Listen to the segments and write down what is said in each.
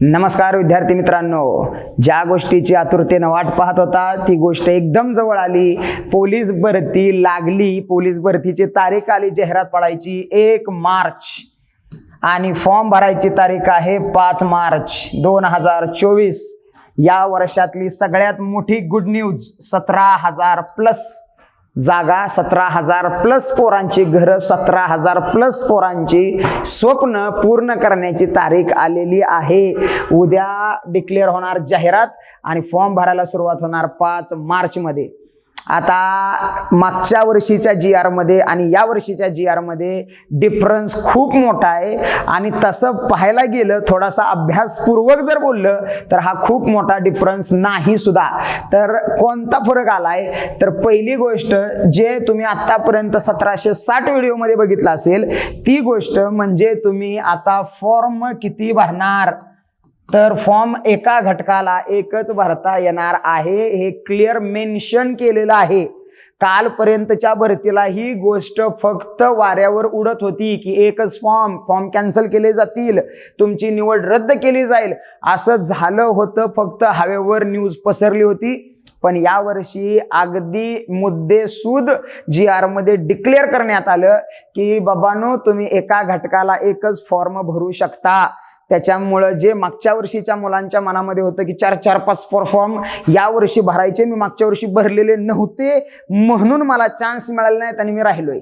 नमस्कार विद्यार्थी मित्रांनो. ज्या गोष्टीची आतुरतेनं वाट पाहत होता ती गोष्ट एकदम जवळ आली. पोलीस भरती लागली. पोलीस भरतीची तारीख आली जाहिरात पडायची एक मार्च. आणि फॉर्म भरायची तारीख आहे पाच मार्च दोन हजार चोवीस. या वर्षातली सगळ्यात मोठी गुड न्यूज सतरा हजार प्लस जागा सतरा हजार प्लस पोरांची घरं सतरा हजार प्लस पोरांची स्वप्न पूर्ण करण्याची तारीख आलेली आहे. उद्या डिक्लेअर होणार जाहिरात आणि फॉर्म भरायला सुरुवात होणार पाच मार्चमध्ये. आता मागच्या वर्षीच्या जी आरमध्ये आणि या वर्षीच्या जी आरमध्ये डिफरन्स खूप मोठा आहे. आणि तसं पाहायला गेलं थोडासा अभ्यासपूर्वक जर बोललं तर हा खूप मोठा डिफरन्स नाही सुद्धा. तर कोणता फरक आलाय? तर पहिली गोष्ट जे तुम्ही आत्तापर्यंत सतराशे साठ व्हिडिओमध्ये बघितलं असेल ती गोष्ट म्हणजे तुम्ही आता फॉर्म किती भरणार? तर फॉर्म एका घटकाला एकच भरता येणार आहे. हे क्लिअर मेन्शन केलेलं आहे. कालपर्यंतच्या भरतीला ही गोष्ट फक्त वाऱ्यावर उडत होती की एकच फॉर्म फॉर्म कॅन्सल केले जातील तुमची निवड रद्द केली जाईल. असं झालं होतं फक्त हवेवर न्यूज पसरली होती. पण यावर्षी अगदी मुद्देसूद जी आरमध्ये डिक्लेअर करण्यात आलं की बाबानो तुम्ही एका घटकाला एकच फॉर्म भरू शकता. त्याच्यामुळं जे मागच्या वर्षीच्या मुलांच्या मनामध्ये होतं की चार चार पाच फोर फॉर्म या वर्षी भरायचे मी मागच्या वर्षी भरलेले नव्हते म्हणून मला चान्स मिळाले नाहीत आणि मी राहिलोय.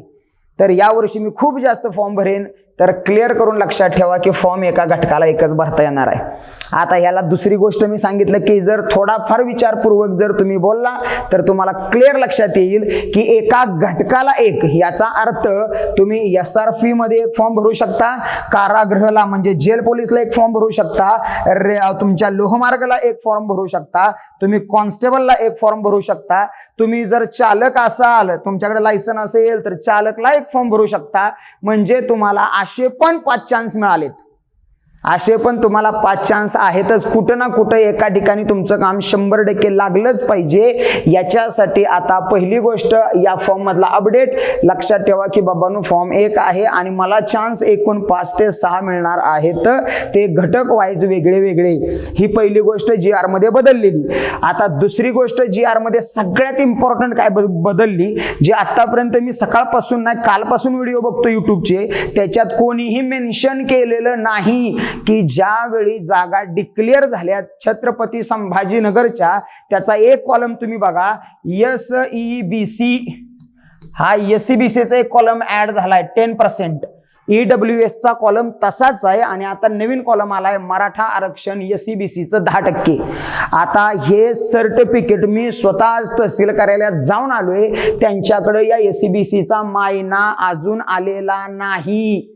तर यावर्षी मी खूप जास्त फॉर्म भरेन. तर क्लिअर करून लक्षात ठेवा की फॉर्म एका घटकाला एकच भरता येणार आहे. आता ह्याला दुसरी गोष्ट मी सांगितलं की जर थोडाफार विचारपूर्वक जर तुम्ही बोलला तर तुम्हाला क्लिअर लक्षात येईल की एका घटकाला एक याचा अर्थ तुम्ही एस आर फी मध्ये एक फॉर्म भरू शकता कारागृहला म्हणजे जेल पोलीसला एक फॉर्म भरू शकता रे तुमच्या लोहमार्गला एक फॉर्म भरू शकता तुम्ही कॉन्स्टेबलला एक फॉर्म भरू शकता तुम्ही जर चालक असाल तुमच्याकडे लायसन असेल तर चालकला एक फॉर्म भरू शकता म्हणजे तुम्हाला असे पण पाच चान्स मिळालेत. असे पण तुम्हाला पाच चान्स आहेतच. कुठं ना कुठं एका ठिकाणी तुमचं काम शंभर टक्के लागलंच पाहिजे. याच्यासाठी आता पहिली गोष्ट या फॉर्म मधला अपडेट लक्षात ठेवा की बाबांनो फॉर्म एक आहे आणि मला चान्स एकूण पाच ते सहा मिळणार आहेत. ते घटक वाईज वेगळे वेगळे. ही पहिली गोष्ट जी आरमध्ये बदललेली. आता दुसरी गोष्ट जी आरमध्ये सगळ्यात इम्पॉर्टंट काय बद- बदलली? जे आतापर्यंत मी सकाळपासून नाही कालपासून व्हिडिओ बघतो युट्यूबचे त्याच्यात कोणीही मेन्शन केलेलं नाही. की ज्यावेळी जागा डिक्लेअर झाल्या छत्रपती संभाजीनगरच्या त्याचा एक कॉलम तुम्ही बघा एस ई बी सी हा एस सी बी सीचा एक कॉलम ऍड झालाय टेन पर्सेंट ईडब्ल्यू एसचा कॉलम तसाच आहे आणि आता नवीन कॉलम आलाय मराठा आरक्षण एस सी बी सीचं दहा टक्के. आता हे सर्टिफिकेट मी स्वतः तहसील कार्यालयात जाऊन आलोय त्यांच्याकडे या एस सी बी सीचा मायना अजून आलेला नाही.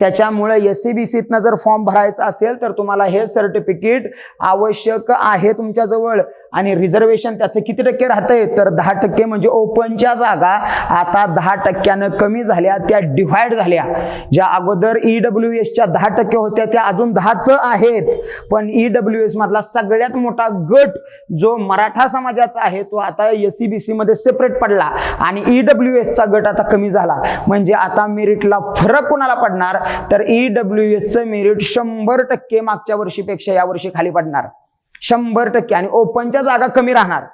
त्याच्यामुळे एस सी बी सीतनं जर फॉर्म भरायचा असेल तर तुम्हाला हे सर्टिफिकेट आवश्यक आहे तुमच्याजवळ आणि रिझर्वेशन त्याचं किती टक्के राहतंय? तर दहा टक्के म्हणजे ओपनच्या जागा आता दहा टक्क्यानं कमी झाल्या त्या डिव्हाइड झाल्या. ज्या अगोदर ई डब्ल्यू एसच्या दहा टक्के होत्या त्या अजून दहाच आहेत. पण ई डब्ल्यू एस मधला सगळ्यात मोठा गट जो मराठा समाजाचा आहे तो आता एस सी बी सी मध्ये सेपरेट पडला. आणि ई डब्ल्यू एसचा गट आता कमी झाला. म्हणजे आता मेरिटला फरक कोणाला पडणार? तर ई डब्ल्यू एसचं मेरिट शंभर टक्के मागच्या वर्षीपेक्षा या वर्षी खाली पडणार. शंभर टक्के आणि ओपनच्या जागा कमी राहणार.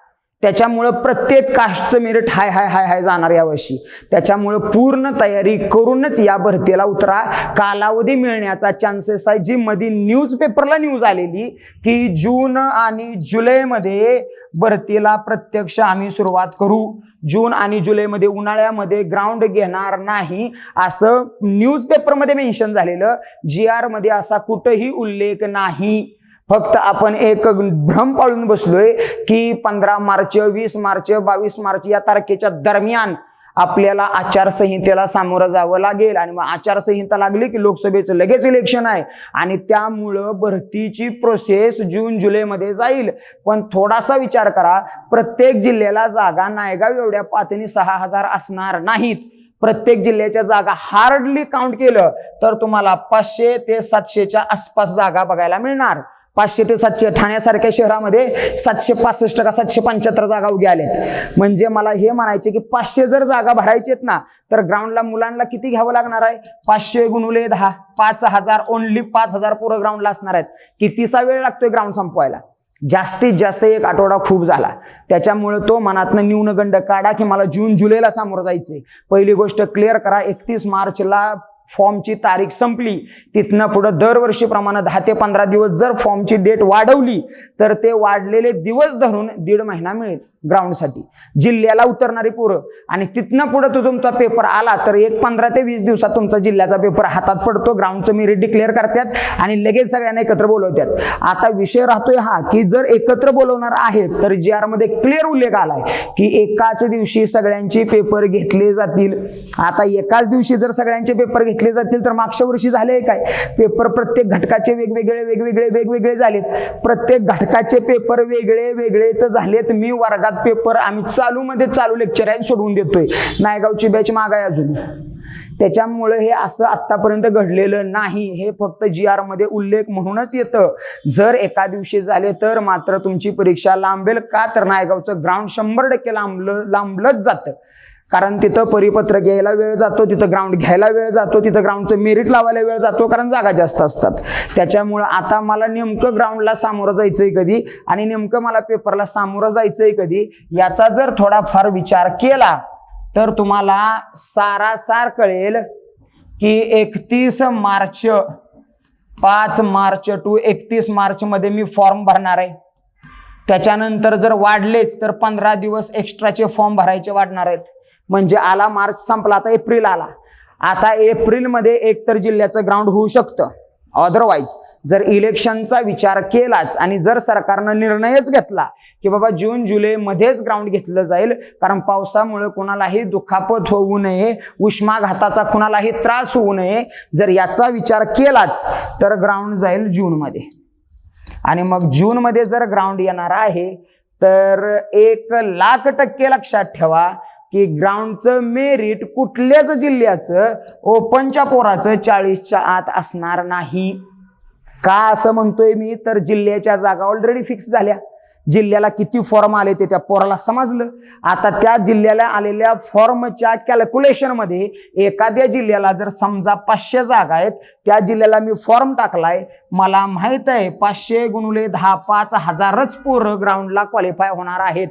त्याच्यामुळं प्रत्येक कास्टचं मेरिट हाय हाय हाय हाय जाणार यावर्षी त्याच्यामुळं पूर्ण तयारी करूनच या भरतीला उतरा. कालावधी मिळण्याचा चान्सेस आहे. जी मध्ये न्यूज पेपरला न्यूज आलेली की जून आणि जुलैमध्ये भरतीला प्रत्यक्ष आम्ही सुरुवात करू. जून आणि जुलैमध्ये उन्हाळ्यामध्ये ग्राउंड घेणार नाही असं न्यूजपेपरमध्ये मेन्शन झालेलं. जी आरमध्ये असा कुठंही उल्लेख नाही. फक्त आपण एक भ्रम पाळून बसलोय की पंधरा मार्च वीस मार्च बावीस मार्च या तारखेच्या दरम्यान आपल्याला आचारसंहितेला सामोरं जावं लागेल. आणि मग आचारसंहिता लागली की लोकसभेचं लगेच इलेक्शन आहे. आणि त्यामुळं भरतीची प्रोसेस जून जुलैमध्ये जाईल. पण थोडासा विचार करा प्रत्येक जिल्ह्याला जागा नायगाव एवढ्या पाच आणि सहा हजार असणार नाहीत. प्रत्येक जिल्ह्याच्या जागा हार्डली काउंट केलं तर तुम्हाला पाचशे ते सातशेच्या आसपास जागा बघायला मिळणार. पाचशे ते सातशे ठाण्यासारख्या शहरामध्ये सातशे पासष्ट का सातशे पंच्याहत्तर जागा उद्या आल्यात. म्हणजे मला हे म्हणायचे की पाचशे जर जागा भरायची आहेत ना तर ग्राउंडला मुलांना किती घ्यावं लागणार आहे? पाचशे गुणुले दहा पाच हजार ओनली पाच हजार पुरं ग्राउंडला असणार आहेत. कितीसा वेळ लागतोय ग्राउंड संपवायला? जास्तीत जास्त एक आठवडा खूप झाला. त्याच्यामुळे तो मनातनं न्यूनगंड काढा की मला जून जुलैला सामोरं जायचंय. पहिली गोष्ट क्लिअर करा एकतीस मार्चला फॉर्मची तारीख संपली. तिथनं पुढं दरवर्षीप्रमाणे दहा ते पंधरा दिवस जर फॉर्मची डेट वाढवली तर ते वाढलेले दिवस धरून दीड महिना मिळेल ग्राउंडसाठी. जिल्ह्याला उतरणारी पोरं आणि तिथनं पुढं तो तुमचा पेपर आला तर एक पंधरा ते वीस दिवसात तुमचा जिल्ह्याचा पेपर हातात पडतो ग्राउंडचं मेरिट डिक्लेअर करतात आणि लगेच सगळ्यांना एकत्र बोलवतात. आता विषय राहतोय हा की जर एकत्र बोलवणार आहेत तर जी आरमध्ये क्लिअर उल्लेख आलाय की एकाच दिवशी सगळ्यांचे पेपर घेतले जातील. आता एकाच दिवशी जर सगळ्यांचे पेपर घेतले जातील तर मागच्या वर्षी झाले काय? पेपर प्रत्येक घटकाचे वेगवेगळे वेगवेगळे वेगवेगळे झालेत. प्रत्येक घटकाचे पेपर वेगळे वेगळेच झालेत. मी वर्गात पेपर आम्ही चालू मध्ये चालू लेक्चर आहे सोडवून देतोय. नायगावची बॅच मागाय अजून. त्याच्यामुळे हे असं आत्तापर्यंत घडलेलं नाही. हे फक्त जी आरमध्ये उल्लेख म्हणूनच येतं. जर एका दिवशी झाले तर मात्र तुमची परीक्षा लांबेल का? तर नायगावचं ग्राउंड शंभर टक्के लांबलं लांबलंच जातं. कारण तिथं परिपत्र घ्यायला वेळ जातो तिथं ग्राउंड घ्यायला वेळ जातो तिथं ग्राउंडचं मेरिट लावायला वेळ जातो कारण जागा जास्त असतात. त्याच्यामुळं आता मला नेमकं ग्राउंडला सामोरं जायचंय कधी आणि नेमकं मला पेपरला सामोरं जायचंय कधी याचा जर थोडाफार विचार केला तर तुम्हाला सारासार कळेल की एकतीस मार्च पाच मार्च टू एकतीस मार्चमध्ये मी फॉर्म भरणार आहे. त्याच्यानंतर जर वाढलेच तर पंधरा दिवस एक्स्ट्राचे फॉर्म भरायचे वाढणार आहेत. म्हणजे आला मार्च संपला. आता एप्रिल आला. आता एप्रिलमध्ये एकतर जिल्ह्याचं ग्राउंड होऊ शकतं. अदरवाईज जर इलेक्शनचा विचार केलाच आणि जर सरकारनं निर्णयच घेतला की बाबा जून जुलैमध्येच ग्राउंड घेतलं जाईल कारण पावसामुळे कुणालाही दुखापत होऊ नये उष्माघाताचा कुणालाही त्रास होऊ नये जर याचा विचार केलाच तर ग्राउंड जाईल जूनमध्ये. आणि मग जूनमध्ये जर ग्राउंड येणार आहे तर एक लाख टक्के लक्षात ठेवा की ग्राउंडचं मेरिट कुठल्याच जिल्ह्याचं ओपनच्या पोराचं चाळीसच्या आत असणार नाही. का असं म्हणतोय मी? तर जिल्ह्याच्या जागा ऑलरेडी फिक्स झाल्या. जिल्ह्याला किती फॉर्म आले ते त्या पोराला समजलं. आता त्या जिल्ह्याला आलेल्या फॉर्मच्या कॅल्क्युलेशनमध्ये एखाद्या जिल्ह्याला जर समजा पाचशे जागा आहेत त्या जिल्ह्याला मी फॉर्म टाकलाय. मला माहीत आहे पाचशे गुणुले दहा पाच हजारच पोरं ग्राउंडला क्वालिफाय होणार आहेत.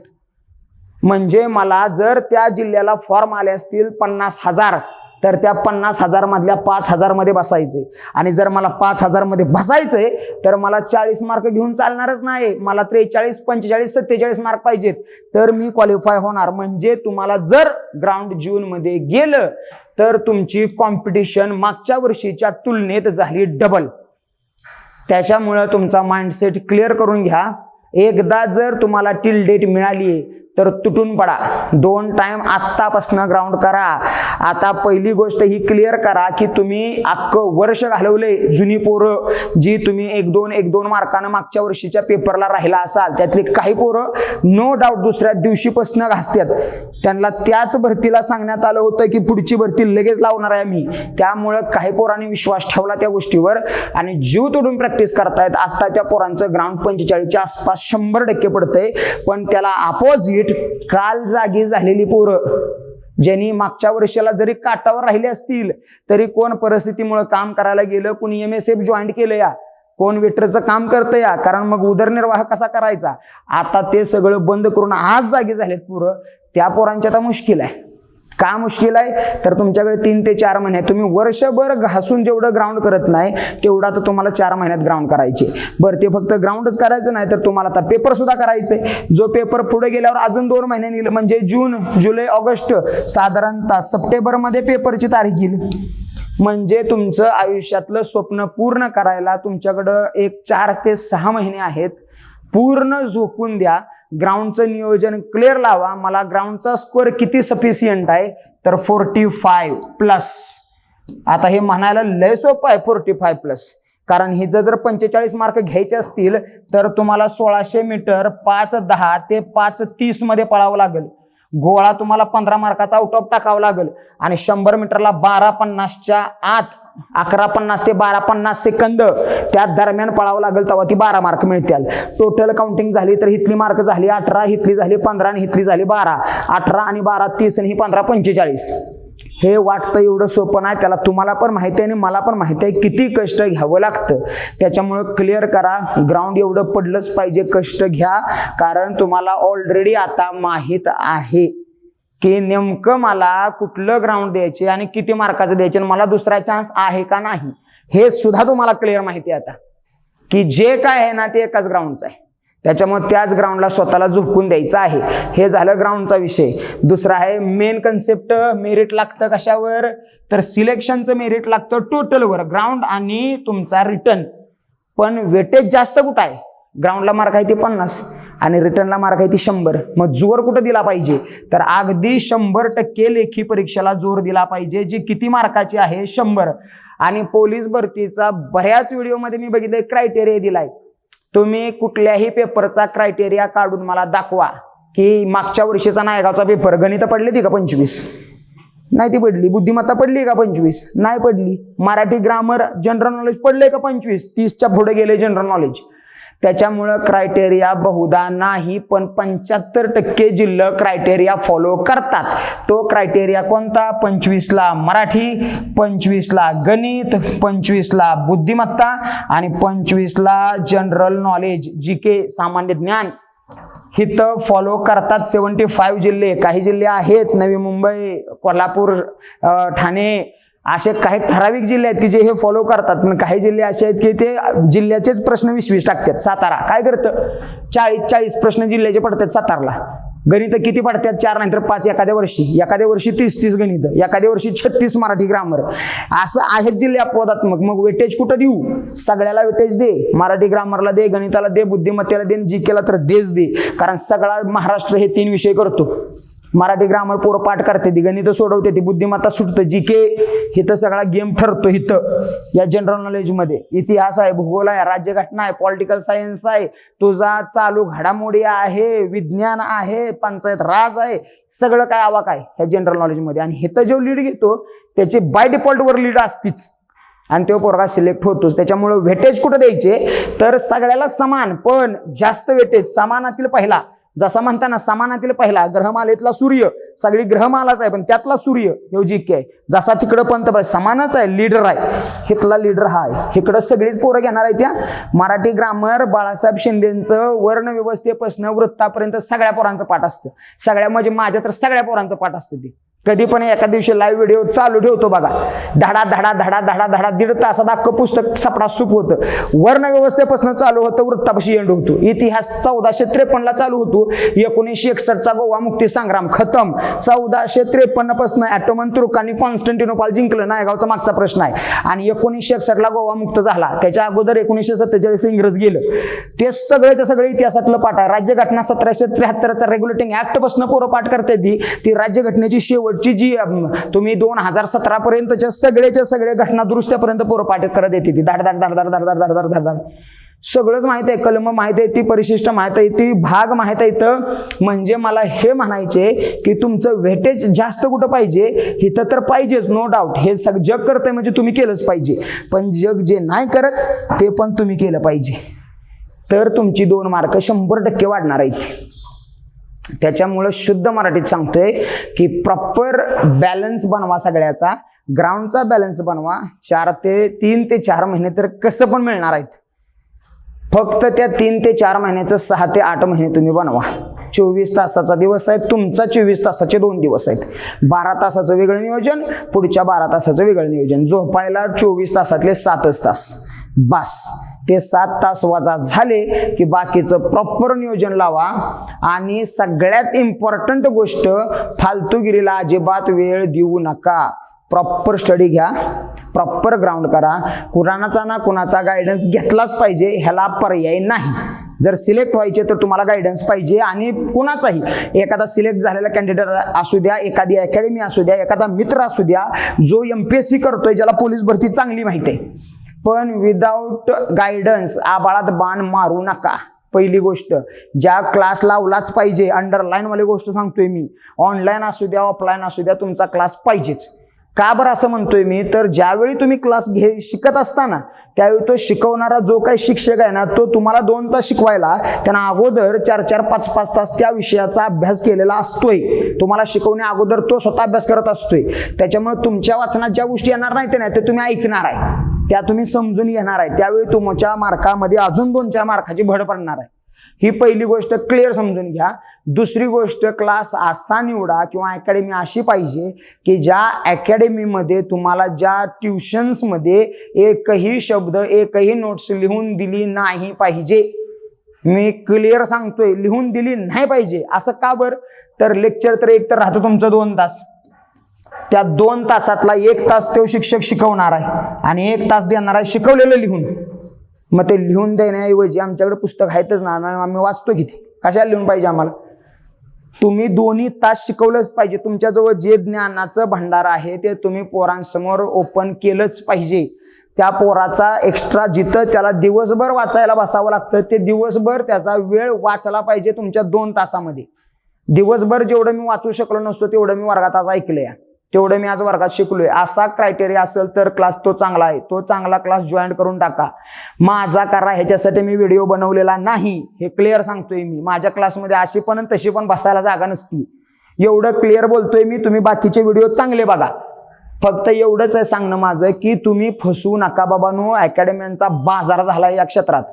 म्हणजे मला जर त्या जिल्ह्याला फॉर्म आले असतील पन्नास हजार तर त्या पन्नास हजारमधल्या पाच हजारमध्ये बसायचे. आणि जर मला पाच हजारमध्ये बसायचं बसायचंय तर मला चाळीस मार्क घेऊन चालणारच नाही. मला त्रेचाळीस पंचेचाळीस सत्तेचाळीस मार्क पाहिजेत. तर मी क्वालिफाय होणार. म्हणजे तुम्हाला जर ग्राउंड जूनमध्ये गेलं तर तुमची कॉम्पिटिशन मागच्या वर्षीच्या तुलनेत झाली डबल त्याच्यामुळं तुमचा माइंडसेट क्लिअर करून घ्या. एकदा जर तुम्हाला टिल डेट मिळाली आहे तर तुटून पडा. दोन टाइम आत्तापासनं ग्राउंड करा. आता पहिली गोष्ट ही क्लिअर करा की तुम्ही अख्खं वर्ष घालवले जुनी पोरं जी तुम्ही एक दोन एक दोन मार्कानं मागच्या वर्षीच्या पेपरला राहिला असाल त्यातली काही पोरं नो डाऊट दुसऱ्या दिवशीपासनं घासतात त्यांना त्याच भरतीला सांगण्यात आलं होतं की पुढची भरती लगेच लावणार आहे मी. त्यामुळं काही पोरांनी विश्वास ठेवला त्या गोष्टीवर आणि जीव तोडून प्रॅक्टिस करतायत. आत्ता त्या पोरांचं ग्राउंड पंचेचाळीसच्या आसपास शंभर टक्के पडतंय. पण त्याला अपोजिट काल जागी झालेली पोरं ज्यांनी मागच्या वर्षाला जरी काटावर राहिले असतील तरी कोण परिस्थितीमुळे काम करायला गेलं? कोणी एम एस एफ जॉईन केलं या? कोण वेटरचं काम करतं या? कारण मग उदरनिर्वाह कसा करायचा? आता ते सगळं बंद करून आज जागी झालेत पोरं. त्या पोरांच्या आता मुश्किल आहे. का मुश्किल आहे? तर तुमच्याकडे तीन ते चार महिने आहेत. तुम्ही वर्षभर घासून जेवढं ग्राउंड करत नाही तेवढा तर तुम्हाला चार महिन्यात ग्राउंड करायचे. बरं ते फक्त ग्राउंडच करायचं नाही तर तुम्हाला आता पेपर सुद्धा करायचे जो पेपर पुढे गेल्यावर अजून दोन महिन्यांनी म्हणजे जून जुलै ऑगस्ट साधारणतः सप्टेंबरमध्ये पेपरची तारीख येईल. म्हणजे तुमचं आयुष्यातलं स्वप्न पूर्ण करायला तुमच्याकडं एक चार ते सहा महिने आहेत. पूर्ण झोकून द्या. ग्राउंडचं नियोजन क्लिअर लावा. मला ग्राउंडचा स्कोअर किती सफिशियंट आहे? तर फोर्टी फाय प्लस आता हे म्हणायला लय सोपं आहे फोर्टी फाय प्लस कारण हे जर पंचेचाळीस मार्क घ्यायचे असतील तर तुम्हाला सोळाशे मीटर पाच दहा ते पाच तीसमध्ये पळावं लागेल. गोळा तुम्हाला पंधरा मार्काचा आउट ऑफ टाकावा लागेल. आणि शंभर मीटरला बारा पन्नासच्या आत अकरा पन्नास ते बारा पन्नास सेकंद. त्या दरम्यान पळावं लागेल तेव्हा ती बारा मार्क मिळतील. टोटल काउंटिंग झाली तर हिथली मार्क झाली अठरा हिथली झाली पंधरा आणि हिथली झाली बारा. अठरा आणि बारा तीस आणि ही पंधरा पंचेचाळीस. हे वाटतं एवढं सोपं नाही त्याला तुम्हाला पण माहिती आहे आणि मला पण माहिती आहे किती कष्ट घ्यावं लागतं. त्याच्यामुळं क्लिअर करा ग्राउंड एवढं पडलंच पाहिजे कष्ट घ्या कारण तुम्हाला ऑलरेडी आता माहीत आहे. की नेमकं मला कुठलं ग्राउंड द्यायचे आणि किती मार्काचं द्यायचे आणि मला दुसरा चान्स आहे का नाही? हे सुद्धा तुम्हाला क्लिअर माहिती आहे आता. की जे काय आहे ना ते एकाच ग्राउंडचं आहे. त्याच्यामुळे त्याच ग्राउंडला स्वतःला झोकून द्यायचं आहे. हे झालं ग्राउंडचा विषय. दुसरा आहे मेन कन्सेप्ट मेरिट लागतं कशावर? तर सिलेक्शनचं मेरिट लागतं टोटलवर ग्राउंड आणि तुमचा रिटर्न पण वेटेज जास्त कुठं आहे? ग्राउंडला मार्क आहे ते पन्नास. आणि रिटर्नला मार्क आहे ती शंभर. मग जोर कुठं दिला पाहिजे? तर अगदी शंभर टक्के लेखी परीक्षेला जोर दिला पाहिजे जी किती मार्काची आहे शंभर. आणि पोलीस भरतीचा बऱ्याच व्हिडिओमध्ये मी बघितलं क्रायटेरिया दिलाय. तुम्ही कुठल्याही पेपरचा क्रायटेरिया काढून मला दाखवा की मागच्या वर्षीचा नायगावचा पेपर गणित पडले ती का पंचवीस? नाही ती पडली. बुद्धिमत्ता पडली का पंचवीस? नाही पडली. मराठी ग्रामर जनरल नॉलेज पडले का पंचवीस? तीसच्या पुढे गेले जनरल नॉलेज त्याच्यामुळं क्रायटेरिया बहुधा नाही पण पंच्याहत्तर टक्के जिल्हा क्रायटेरिया फॉलो करतात. तो क्रायटेरिया कोणता? पंचवीसला मराठी पंचवीसला गणित पंचवीसला बुद्धिमत्ता आणि पंचवीसला जनरल नॉलेज जी के सामान्य ज्ञान. हिथं फॉलो करतात सेवन्टी फाईव्ह जिल्हे काही जिल्हे आहेत? नवी मुंबई कोल्हापूर ठाणे असे काही ठराविक जिल्हे आहेत की जे हे फॉलो करतात. पण काही जिल्हे असे आहेत की ते जिल्ह्याचेच प्रश्न वीस वीस टाकतात. सातारा. काय करतं? चाळीस चाळीस प्रश्न जिल्ह्याचे पडतात सातारला. गणित किती पडतात? चार नाहीतर पाच एखाद्या वर्षी. एखाद्या वर्षी तीस तीस गणित. एखाद्या वर्षी छत्तीस मराठी ग्रामर असं आहेत जिल्हे अपवादात्मक. मग वेटेज कुठं देऊ? सगळ्याला वेटेज दे. मराठी ग्रामरला दे गणिताला दे बुद्धिमत्तेला दे जी केला तर देच दे. कारण सगळा महाराष्ट्र हे तीन विषय करतो. मराठी ग्रामर पोरं पाठ करते ती गणित सोडवते ती बुद्धिमत्ता सुटतं जी के हिथं सगळा गेम ठरतो इथं या जनरल नॉलेजमध्ये इतिहास आहे भूगोल आहे राज्यघटना आहे पॉलिटिकल सायन्स आहे तुझा चालू घडामोडी आहे विज्ञान आहे पंचायत राज आहे सगळं काय आवाक आहे ह्या जनरल नॉलेजमध्ये आणि इथं जो लीड घेतो त्याची बाय डिफॉल्टवर लीड असतीच. आणि तो पोरगा सिलेक्ट होतोच. त्याच्यामुळं वेटेज कुठं द्यायचे? तर सगळ्याला समान पण जास्त वेटेज समानातील पहिला. जसा म्हणताना समानातील पहिला ग्रहमालेतला सूर्य सगळी ग्रहमालाच आहे पण त्यातला सूर्य हे जी के आहे. जसा तिकडं पंतप्रधान समानच आहे लीडर आहे. हितला लीडर हा आहे. इकडं सगळीच पोरं घेणार आहे त्या. मराठी ग्रामर बाळासाहेब शिंदेचं वर्णव्यवस्थेपासून वृत्तापर्यंत सगळ्या पोरांचं पाठ असतं. सगळ्या म्हणजे माझ्या तर सगळ्या पोरांचं पाठ असतं ते. कधी पण एका दिवशी लाईव्ह व्हिडिओ चालू ठेवतो बघा. धडा धडा धडा धडा धडा दीड तासात अख्खं पुस्तक सपडा सुप होतं. वर्ण व्यवस्थेपासून चालू होतं वृत्तापाशी एंड होतो. इतिहास चौदाशे त्रेपन्नला चालू होतो. एकोणीसशे एकसष्टचा गोवा मुक्ती संग्राम खतम. चौदाशे त्रेपन्नपासून ॲटोमन तुर्कांनी कॉन्स्टंटिनोपाल जिंकलं. नायगावचा मागचा प्रश्न आहे. आणि एकोणीसशे एकसष्टला गोवा मुक्त झाला. त्याच्या अगोदर एकोणीसशे सत्तेचाळीस इंग्रज गेलं. ते सगळ्याच्या सगळे इतिहासातलं पाठ आहे. राज्यघटना सतराशे त्र्याहत्तरचा रेग्युलेटिंग ऍक्टपासून पाठ करता येते ती राज्यघटनेची शेवट शेवटची जी तुम्ही दोन हजार सतरा पर्यंतच्या सगळ्याच्या सगळ्या घटना दुरुस्त्यापर्यंत पोरं करत येते ती. धाड धाड धाड धाड धाड धाड धाड धाड धाड. सगळंच माहीत आहे कलम माहीत आहे ती परिशिष्ट माहीत आहे ती भाग माहीत आहे इथं. म्हणजे मला हे म्हणायचे की तुमचं वेटेज जास्त कुठं पाहिजे इथं तर पाहिजेच नो डाऊट हे सग जग करतंय म्हणजे तुम्ही केलंच पाहिजे. पण जग जे नाही करत ते पण तुम्ही केलं पाहिजे. तर तुमची दोन मार्क शंभर टक्के वाढणार आहेत. त्याच्यामुळं शुद्ध मराठीत सांगतोय की प्रॉपर बॅलन्स बनवा सगळ्याचा. ग्राउंडचा बॅलन्स बनवा. चार ते तीन ते चार महिने तर कसं पण मिळणार आहेत. फक्त त्या तीन ते चार महिन्याचं सहा ते आठ महिने तुम्ही बनवा. चोवीस तासाचा दिवस आहे. तुमचा चोवीस तासाचे दोन दिवस आहेत. बारा तासाचं वेगळं नियोजन पुढच्या बारा तासाचं वेगळं नियोजन. झोपायला चोवीस तासातले सातच तास. बस. ते सात तास वजा झाले की बाकीचं प्रॉपर नियोजन लावा. आणि सगळ्यात इम्पॉर्टंट गोष्ट फालतूगिरीला अजिबात वेळ देऊ नका. प्रॉपर स्टडी घ्या प्रॉपर ग्राउंड करा. कुणाचा ना कुणाचा गायडन्स घेतलाच पाहिजे ह्याला पर्याय नाही. जर सिलेक्ट व्हायचे तर तुम्हाला गायडन्स पाहिजे आणि कुणाचाही. एखादा सिलेक्ट झालेला कॅन्डिडेट असू द्या एखादी अकॅडमी असू द्या एखादा मित्र असू द्या जो एम पी एस सी करतोय ज्याला पोलीस भरती चांगली माहिती आहे. पण विदाऊट गायडन्स आबाळात बाण मारू नका. पहिली गोष्ट ज्या क्लास लावलाच पाहिजे अंडरलाईन वाली गोष्ट सांगतोय मी. ऑनलाईन असू द्या ऑफलाईन असू द्या तुमचा क्लास पाहिजेच. का बरं असं म्हणतोय मी? तर ज्यावेळी तुम्ही क्लास घे शिकत असताना त्यावेळी तो शिकवणारा जो काही शिक्षक आहे ना तो तुम्हाला दोन तास शिकवायला त्यांना अगोदर चार चार पाच पाच तास त्या विषयाचा अभ्यास केलेला असतोय. तुम्हाला शिकवण्या अगोदर तो स्वतः अभ्यास करत असतोय. त्याच्यामुळे तुमच्या वाचनात ज्या गोष्टी येणार नाही ते ना ते तुम्ही ऐकणार आहे. त्या तुम्ही समजून घेणार आहे. त्यावेळी तुमच्या मार्कामध्ये अजून दोन चार मार्काची भड पडणार आहे. ही पहिली गोष्ट क्लिअर समजून घ्या. दुसरी गोष्ट क्लास असा निवडा किंवा अकॅडमी अशी पाहिजे की ज्या अकॅडमीमध्ये तुम्हाला ज्या ट्युशन्समध्ये एकही शब्द एकही नोट्स लिहून दिली नाही पाहिजे. मी क्लिअर सांगतोय लिहून दिली नाही पाहिजे. असं का बरं? तर लेक्चर तर एक तर राहतो तुमचं दोन तास. त्या दोन तासातला एक तास तो शिक्षक शिकवणार आहे. आणि एक तास देणार आहे शिकवलेलं लिहून. मग ते लिहून देण्याऐवजी आमच्याकडे पुस्तक आहेतच ना आम्ही वाचतो किती? कशाला लिहून पाहिजे आम्हाला? तुम्ही दोन्ही तास शिकवलंच पाहिजे. तुमच्याजवळ जे ज्ञानाचं भंडार आहे ते तुम्ही पोरांसमोर ओपन केलंच पाहिजे. त्या पोराचा एक्स्ट्रा जिथं त्याला दिवसभर वाचायला बसावं लागतं ते दिवसभर त्याचा वेळ वाचला पाहिजे तुमच्या दोन तासामध्ये. दिवसभर जेवढं मी वाचू शकलो नसतो तेवढं मी वर्गात आज ऐकलंय. तेवढं मी आज वर्गात शिकलोय. असा क्रायटेरिया असेल तर क्लास तो चांगला आहे. तो चांगला क्लास जॉईन करून टाका. माझा करा ह्याच्यासाठी मी व्हिडिओ बनवलेला नाही. हे क्लिअर सांगतोय मी. माझ्या क्लासमध्ये अशी पण तशी पण बसायला जागा नसती. एवढं क्लिअर बोलतोय मी. तुम्ही बाकीचे व्हिडिओ चांगले बघा. फक्त एवढंच आहे सांगणं माझं की तुम्ही फसवू नका बाबानो. अकॅडमीचा बाजार झाला या क्षेत्रात.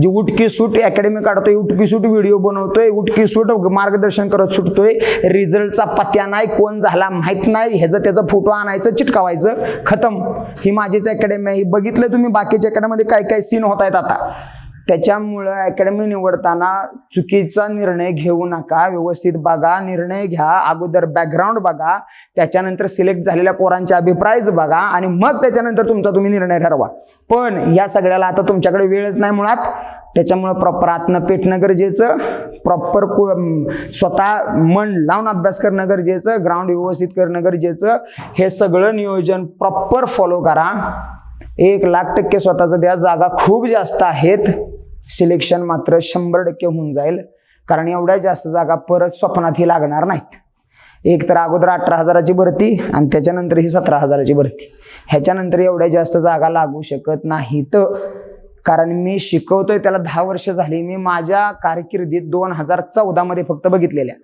जी उटकी सूट अकॅडमी काढतोय उटकी सूट व्हिडिओ बनवतोय उटकी सूट मार्गदर्शन करत सुटतोय रिझल्टचा पत्या नाही कोण झाला माहीत नाही ह्याचं त्याचा फोटो आणायचं चिटकावायचं खतम. ही माझीच अकॅडमी आहे. बघितलं तुम्ही बाकीच्या अकॅडमीमध्ये काय काय सीन होत आहेत आता. त्याच्यामुळं अकॅडमी निवडताना चुकीचा निर्णय घेऊ नका. व्यवस्थित बघा निर्णय घ्या. अगोदर बॅकग्राऊंड बघा. त्याच्यानंतर सिलेक्ट झालेल्या पोरांचे अभिप्रायच बघा आणि मग त्याच्यानंतर तुमचा तुम्ही निर्णय ठरवा. पण या सगळ्याला आता तुमच्याकडे वेळच नाही मुळात. त्याच्यामुळं प्रॉपर आतनं पेटणं गरजेचं. प्रॉपर स्वतः मन लावून अभ्यास करणं गरजेचं. ग्राउंड व्यवस्थित करणं गरजेचं. हे सगळं नियोजन प्रॉपर फॉलो करा. एक लाख टक्के स्वतःचं द्या. जागा खूप जास्त आहेत. सिलेक्शन मात्र शंभर टक्के होऊन जाईल. कारण एवढ्या जास्त जागा परत स्वप्नातही लागणार नाहीत. एक तर अगोदर अठरा हजाराची भरती आणि त्याच्यानंतर ही सतरा हजाराची भरती. ह्याच्यानंतर एवढ्या जास्त जागा लागू शकत नाहीत. कारण मी शिकवतोय त्याला दहा वर्ष झाली. मी माझ्या कारकिर्दीत दोन हजार चौदामध्ये फक्त बघितलेल्या.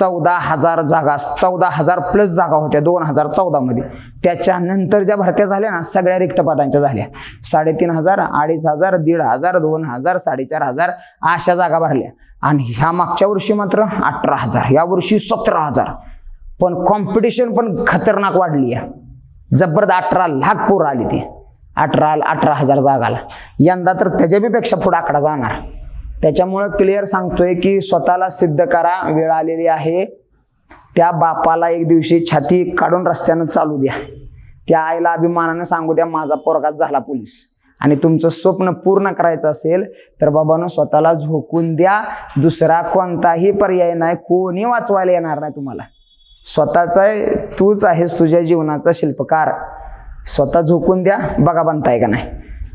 चौदा हजार जागा चौदा हजार प्लस जागा होत्या दोन हजार चौदामध्ये त्याच्यानंतर ज्या भरत्या झाल्या ना सगळ्या रिक्त पदांच्या झाल्या. साडेतीन हजार अडीच हजार दीड हजार दोन हजार साडेचार हजार अशा जागा भरल्या. आणि ह्या मागच्या वर्षी मात्र अठरा हजार या वर्षी सतरा हजार. पण कॉम्पिटिशन पण खतरनाक वाढली आहे. जबरद अठरा लाख पोरं आली ती. अठरा अठरा हजार जागाला. यंदा तर त्याच्यापेक्षा पुढं आकडा जाणार. त्याच्यामुळं क्लिअर सांगतोय की स्वतःला सिद्ध करा वेळ आलेली आहे. त्या बापाला एक दिवशी छाती काढून रस्त्यानं चालू द्या. त्या आईला अभिमानानं सांगू द्या माझा पोरगाच झाला पोलीस आणि तुमचं स्वप्न पूर्ण करायचं असेल तर बाबानं स्वतःला झोकून द्या. दुसरा कोणताही पर्याय नाही कोणी वाचवायला येणार नाही तुम्हाला. स्वतःचा तूच आहेस तुझ्या जीवनाचा शिल्पकार. स्वतः झोकून द्या बघा बनताय का नाही.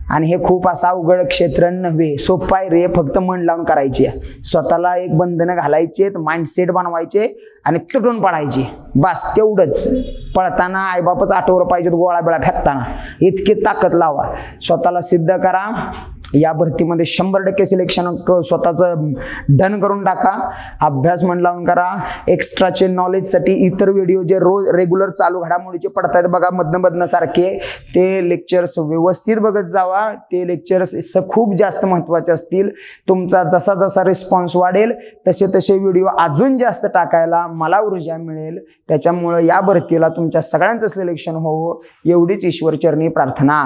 आणि हे खूप असा अवघड क्षेत्र नव्हे. सोपं आहे रे फक्त मन लावून करायची. स्वतःला एक बंधनं घालायचे माइंडसेट बनवायचे आणि तुटून पडायचे. बस तेवढंच. पळताना आईबापच आठवलं पाहिजेत गोळा बिळा फेकताना. इतकी ताकद लावा. स्वतःला सिद्ध करा. या भरतीमध्ये शंभर टक्के सिलेक्शन स्वतःचं डन करून टाका. अभ्यास मन लावून करा. एक्स्ट्राचे नॉलेजसाठी इतर व्हिडिओ जे रोज रेग्युलर चालू घडामोडीचे पडत आहेत बघा मधनं मधनं सारखे ते लेक्चर्स व्यवस्थित बघत जावा. ते लेक्चर्स खूप जास्त महत्त्वाचे असतील. तुमचा जसा जसा रिस्पॉन्स वाढेल तसे तसे व्हिडिओ अजून जास्त टाकायला मला ऊर्जा मिळेल. त्याच्यामुळं या भरतीला तुमच्या सगळ्यांचं सिलेक्शन होवो एवढीच ईश्वरचरणी प्रार्थना.